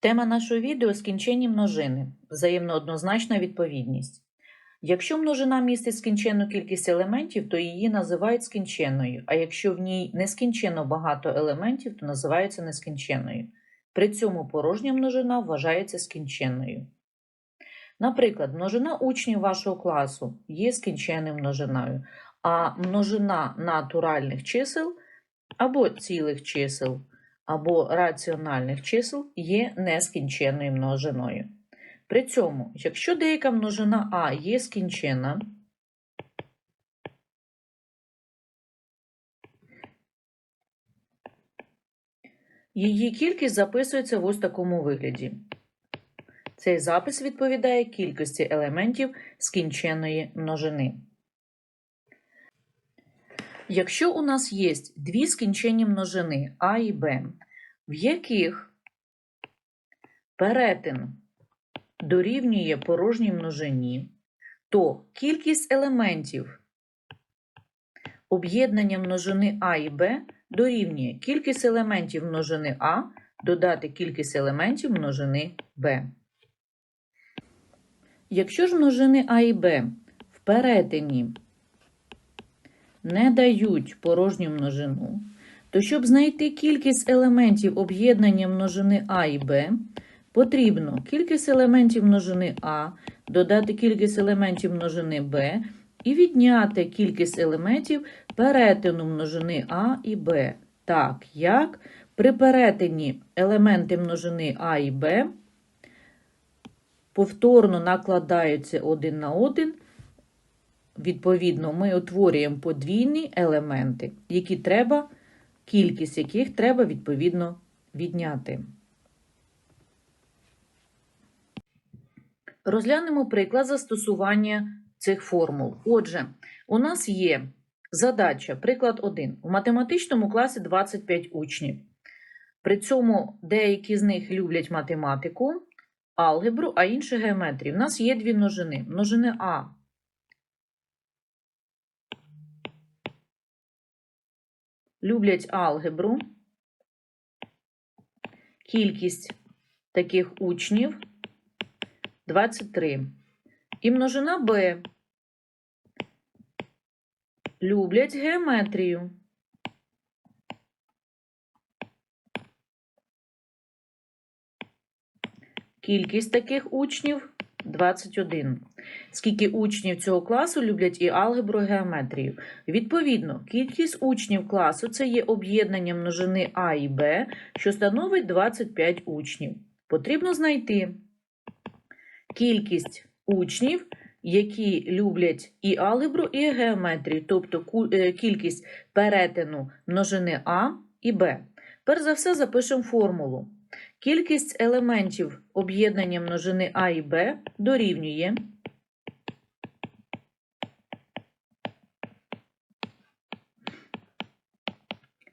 Тема нашого відео скінченні множини, взаємно однозначна відповідність. Якщо множина містить скінченну кількість елементів, то її називають скінченною, а якщо в ній нескінченно багато елементів, то називається нескінченною. При цьому порожня множина вважається скінченною. Наприклад, множина учнів вашого класу є скінченною множиною, а множина натуральних чисел або цілих чисел або раціональних чисел є нескінченною множиною. При цьому, якщо деяка множина А є скінченна, її кількість записується в ось такому вигляді. Цей запис відповідає кількості елементів скінченної множини. Якщо у нас є дві скінченні множини А і Б, в яких перетин дорівнює порожній множині, то кількість елементів об'єднання множини А і Б дорівнює кількість елементів множини А додати кількість елементів множини Б. Якщо ж множини А і Б в перетині не дають порожню множину, то щоб знайти кількість елементів об'єднання множини А і Б, потрібно кількість елементів множини А додати кількість елементів множини Б і відняти кількість елементів перетину множини А і Б. Так як при перетині елементи множини А і Б повторно накладаються один на один, відповідно, ми утворюємо подвійні елементи, які треба, кількість яких треба відповідно відняти. Розглянемо приклад застосування цих формул. Отже, у нас є задача, приклад 1. В математичному класі 25 учнів. При цьому деякі з них люблять математику, алгебру, а інші геометрію. У нас є дві множини. Множини А. Люблять алгебру. Кількість таких учнів 23. І множина Б. Люблять геометрію. Кількість таких учнів 21. Скільки учнів цього класу люблять і алгебру, і геометрію? Відповідно, кількість учнів класу це є об'єднання множини А і Б, що становить 25 учнів. Потрібно знайти кількість учнів, які люблять і алгебру, і геометрію, тобто е, кількість перетину множини А і Б. Перш за все запишемо формулу. Кількість елементів об'єднання множини А і Б дорівнює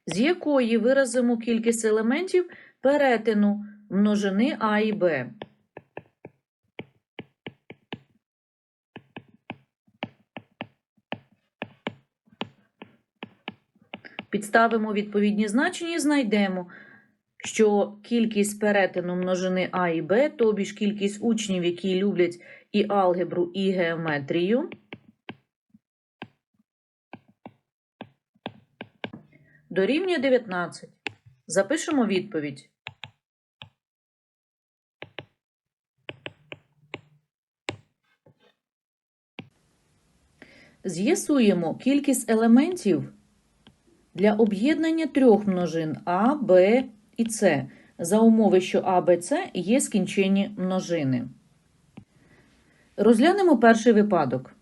з якої виразимо кількість елементів перетину множини А і Б. Підставимо відповідні значення і знайдемо, що кількість перетину множини А і Б, тобі ж кількість учнів, які люблять і алгебру, і геометрію, дорівнює 19. Запишемо відповідь. З'ясуємо кількість елементів для об'єднання трьох множин А, Б і С за умови, що А, Б, С є скінченні множини. Розглянемо перший випадок.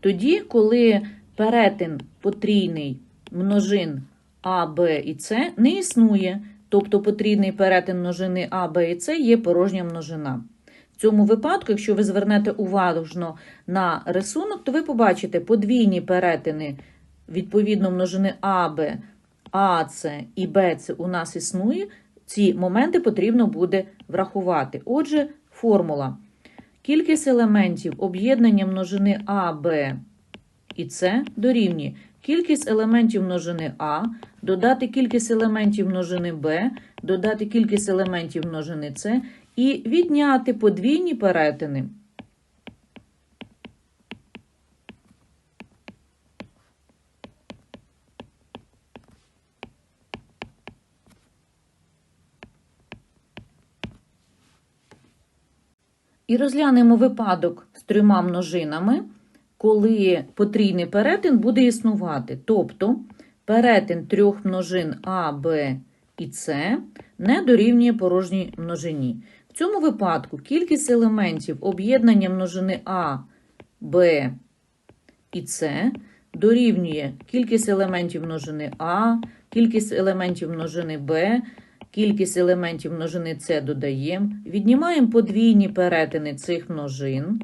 Тоді, коли перетин потрійний множин А, Б і С не існує, тобто потрійний перетин множини А, Б і С є порожня множина. В цьому випадку, якщо ви звернете уважно на рисунок, то ви побачите подвійні перетини відповідно множини АБ, АЦ і БЦ у нас існує, ці моменти потрібно буде врахувати. Отже, формула. Кількість елементів об'єднання множини А, Б і С дорівнює кількість елементів множини А, додати кількість елементів множини Б, додати кількість елементів множини С і відняти подвійні перетини. І розглянемо випадок з трьома множинами, коли потрійний перетин буде існувати. Тобто перетин трьох множин А, Б і С не дорівнює порожній множині. В цьому випадку кількість елементів об'єднання множини А, Б і С дорівнює кількість елементів множини А, кількість елементів множини Б, кількість елементів множини С додаємо, віднімаємо подвійні перетини цих множин.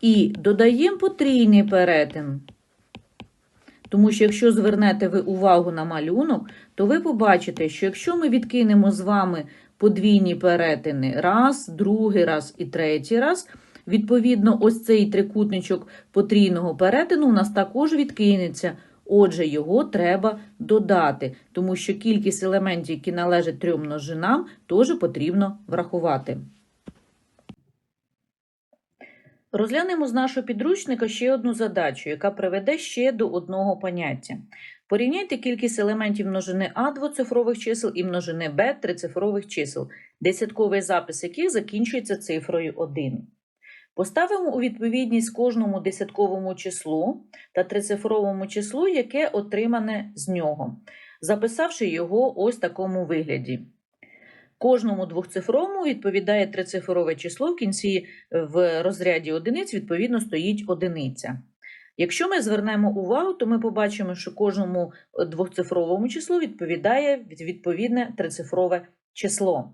І додаємо потрійний перетин. Тому що якщо звернете ви увагу на малюнок, то ви побачите, що якщо ми відкинемо з вами подвійні перетини раз, другий раз і третій раз, відповідно, ось цей трикутничок потрійного перетину у нас також відкинеться. Отже, його треба додати, тому що кількість елементів, які належать трьом множинам, теж потрібно врахувати. Розглянемо з нашого підручника ще одну задачу, яка приведе ще до одного поняття. Порівняйте кількість елементів множини А двоцифрових чисел і множини Б трицифрових чисел, десятковий запис яких закінчується цифрою 1. Поставимо у відповідність кожному десятковому числу та трицифровому числу, яке отримане з нього, записавши його ось такому вигляді. Кожному двохцифровому відповідає трицифрове число, в кінці в розряді одиниць відповідно стоїть одиниця. Якщо ми звернемо увагу, то ми побачимо, що кожному двохцифровому числу відповідає відповідне трицифрове число.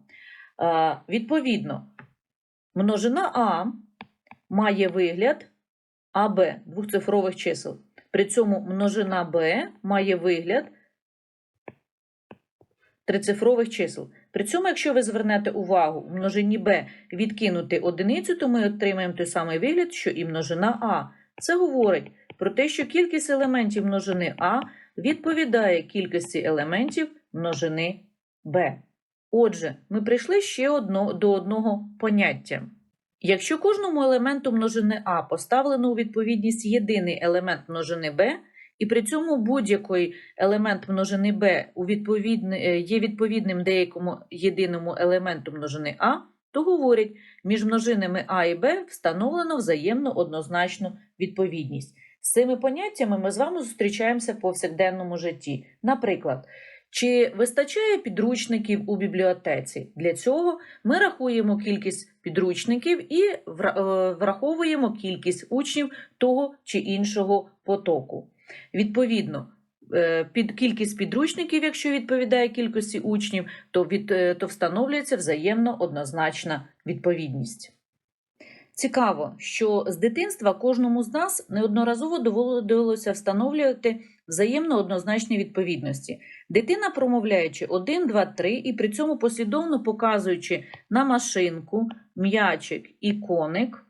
Відповідно, множина А має вигляд АБ двохцифрових чисел. При цьому множина Б має вигляд трицифрових чисел. При цьому, якщо ви звернете увагу, у множині b відкинути одиницю, то ми отримаємо той самий вигляд, що і множина А. Це говорить про те, що кількість елементів множини А відповідає кількості елементів множини b. Отже, ми прийшли ще одно, до одного поняття. Якщо кожному елементу множини А поставлено у відповідність єдиний елемент множини b, і при цьому будь-який елемент множини у відповідне, є відповідним деякому єдиному елементу множини А, то говорять, між множинами А і Б встановлено взаємно однозначну відповідність. З цими поняттями ми з вами зустрічаємося в повсякденному житті. Наприклад, чи вистачає підручників у бібліотеці? Для цього ми рахуємо кількість підручників і враховуємо кількість учнів того чи іншого потоку. Відповідно, під кількість підручників, якщо відповідає кількості учнів, то, від, то встановлюється взаємно однозначна відповідність. Цікаво, що з дитинства кожному з нас неодноразово доводилося встановлювати взаємно однозначні відповідності. Дитина, промовляючи 1, 2, 3, і при цьому послідовно показуючи на машинку, м'ячик і коник,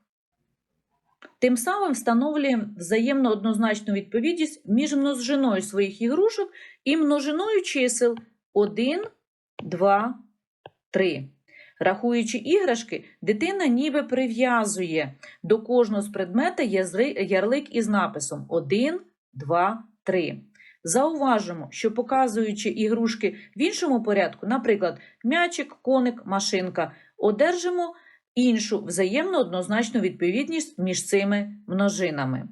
Тим самим встановлюємо взаємно однозначну відповідність між множиною своїх ігрушок і множиною чисел 1, 2, 3. Рахуючи іграшки, дитина ніби прив'язує до кожного з предмета ярлик із написом 1, 2, 3. Зауважимо, що показуючи ігрушки в іншому порядку, наприклад, м'ячик, коник, машинка, одержимо іншу взаємно однозначну відповідність між цими множинами.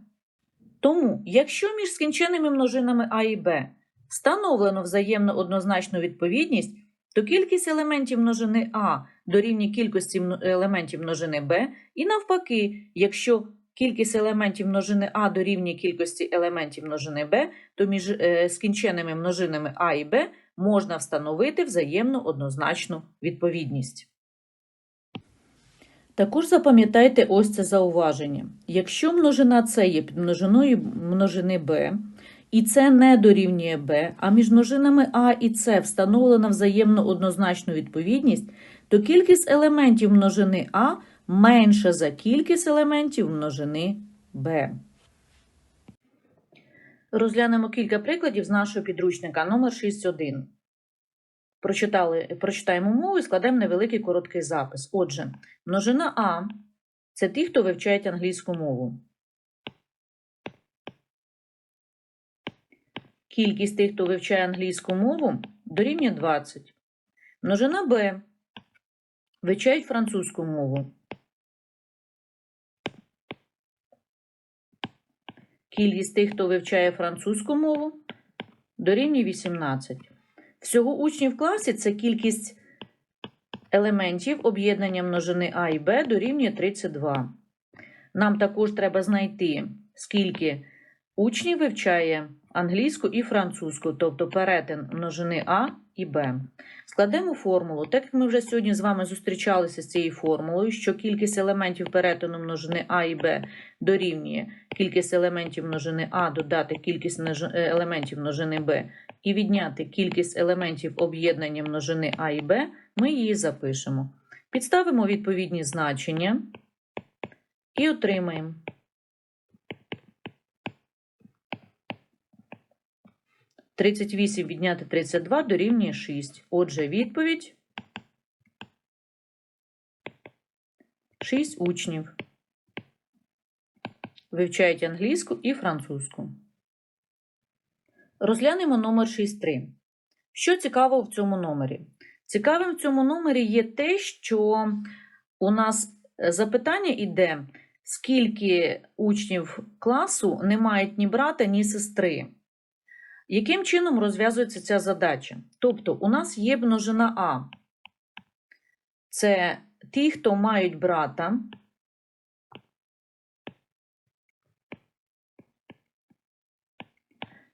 Тому, якщо між скінченими множинами А і Б встановлено взаємно однозначну відповідність, то кількість елементів множини А дорівнює кількості елементів множини Б, і навпаки, якщо кількість елементів множини А дорівнює кількості елементів множини Б, то між е, скінченими множинами А і Б можна встановити взаємно однозначну відповідність. Також запам'ятайте ось це зауваження. Якщо множина С є під множиною множини Б, і С не дорівнює Б, а між множинами А і С встановлена взаємно однозначну відповідність, то кількість елементів множини А менша за кількість елементів множини Б. Розглянемо кілька прикладів з нашого підручника номер 6.1. Прочитали, прочитаємо мову і складемо невеликий короткий запис. Отже, множина А це ті, хто вивчають англійську мову. Кількість тих, хто вивчає англійську мову, дорівнює 20. Множина Б вивчають французьку мову. Кількість тих, хто вивчає французьку мову, дорівнює 18. Всього учнів в класі це кількість елементів об'єднання множини А і Б дорівнює 32. Нам також треба знайти, скільки учнів вивчає англійську і французьку, тобто перетин множини А і Б. Складемо формулу. Так як ми вже сьогодні з вами зустрічалися з цією формулою, що кількість елементів перетину множини А і Б дорівнює кількість елементів множини А додати кількість е, елементів множини Б і відняти кількість елементів об'єднання множини А і Б, ми її запишемо. Підставимо відповідні значення і отримаємо. Тридцять вісім відняти 32 дорівнює 6. Отже, відповідь 6 учнів. Вивчають англійську і французьку. Розглянемо номер 6.3. Що цікаво в цьому номері? Цікавим в цьому номері є те, що у нас е, запитання йде, скільки учнів класу не мають ні брата, ні сестри. Яким чином розв'язується ця задача? Тобто, у нас є множина А. Це ті, хто мають брата.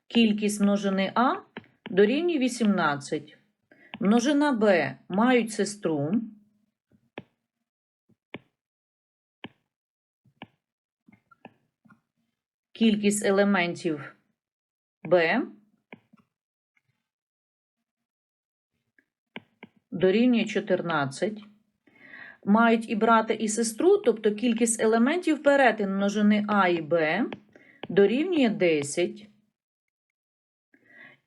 Кількість множини А дорівнює 18. Множина Б мають сестру. Кількість елементів Б дорівнює 14. Мають і брата, і сестру, тобто кількість елементів перетин множини А і Б дорівнює 10.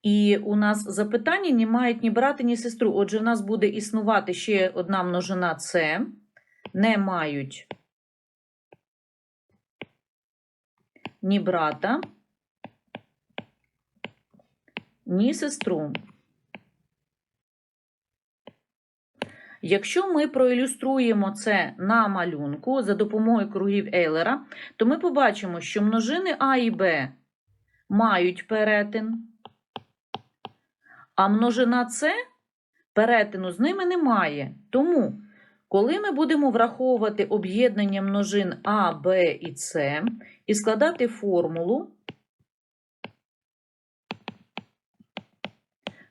І у нас запитання не мають ні брата, ні сестру. Отже, в нас буде існувати ще одна множина С. Не мають ні брата, ні сестру. Якщо ми проілюструємо це на малюнку за допомогою кругів Ейлера, то ми побачимо, що множини А і Б мають перетин, а множина С перетину з ними немає. Тому, коли ми будемо враховувати об'єднання множин А, Б і С і складати формулу,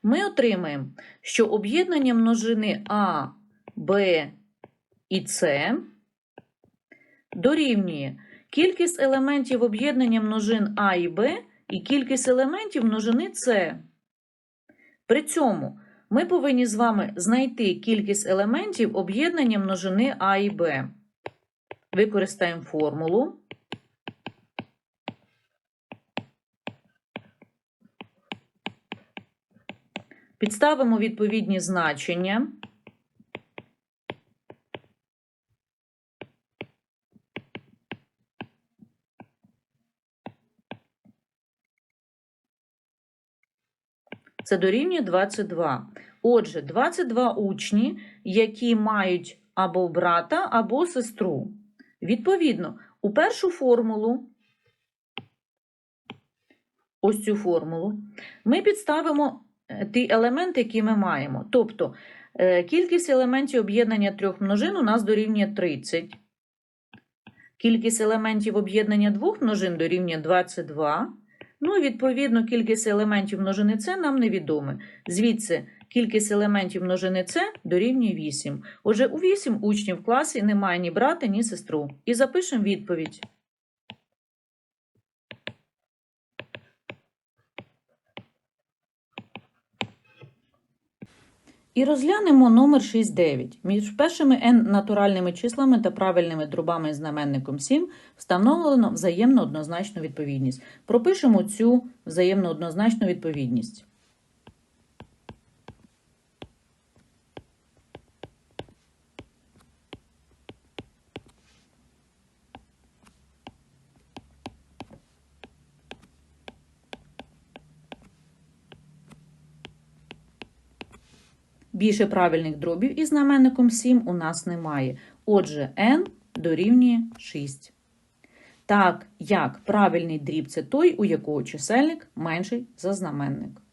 ми отримаємо, що об'єднання множини А, Б і С дорівнює кількість елементів об'єднання множин А і Б і кількість елементів множини С. При цьому ми повинні з вами знайти кількість елементів об'єднання множини А і Б. Використаємо формулу. Підставимо відповідні значення. Це дорівнює 22. Отже, 22 учні, які мають або брата, або сестру. Відповідно, у першу формулу, ось цю формулу, ми підставимо е, ті елементи, які ми маємо. Тобто, е, кількість елементів об'єднання трьох множин у нас дорівнює 30. Кількість елементів об'єднання двох множин дорівнює 22. Ну, відповідно, кількість елементів множини С нам невідоме. Звідси кількість елементів множини С дорівнює 8. Отже, у 8 учнів в класі немає ні брата, ні сестру. І запишемо відповідь. І розглянемо номер 6,9. Між першими n натуральними числами та правильними дробами знаменником 7 встановлено взаємно однозначну відповідність. Пропишемо цю взаємно однозначну відповідність. Більше правильних дробів із знаменником 7 у нас немає. Отже, n дорівнює 6. Так як правильний дріб це той, у якого чисельник менший за знаменник.